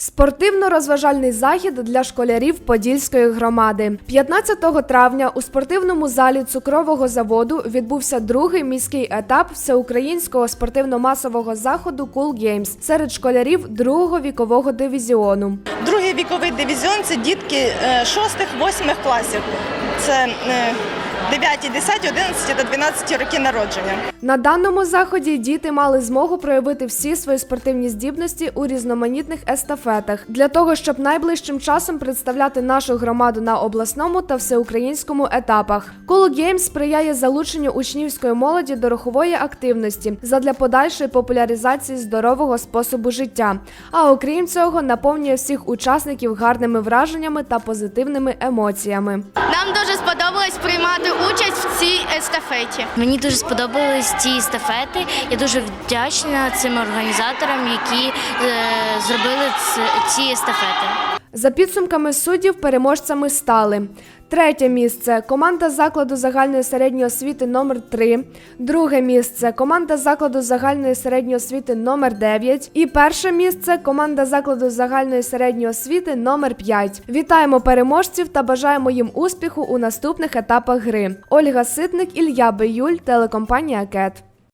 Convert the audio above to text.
Спортивно-розважальний захід для школярів Подільської громади. 15 травня у спортивному залі цукрового заводу відбувся другий міський етап всеукраїнського спортивно-масового заходу Cool Games серед школярів другого вікового дивізіону. Другий віковий дивізіон це дітки 6-8 класів. Це е, 9, 10, 11 та 12 роки народження. На даному заході діти мали змогу проявити всі свої спортивні здібності у різноманітних естафетах для того, щоб найближчим часом представляти нашу громаду на обласному та всеукраїнському етапах. Cool Games сприяє залученню учнівської молоді до рухової активності задля подальшої популяризації здорового способу життя. А окрім цього, наповнює всіх учасників гарними враженнями та позитивними емоціями. Нам дуже сподобалось приймати участь в цій естафеті. Мені дуже сподобались ці естафети. Я дуже вдячна цим організаторам, які е, зробили ці естафети. За підсумками суддів, переможцями стали. Третє місце команда закладу загальної середньої освіти номер 3 Друге місце команда закладу загальної середньої освіти номер 9 І перше місце команда закладу загальної середньої освіти номер 5 Вітаємо переможців та бажаємо їм успіху у наступних етапах гри. Ольга Ситник, Ілья Биюль, телекомпанія Кет.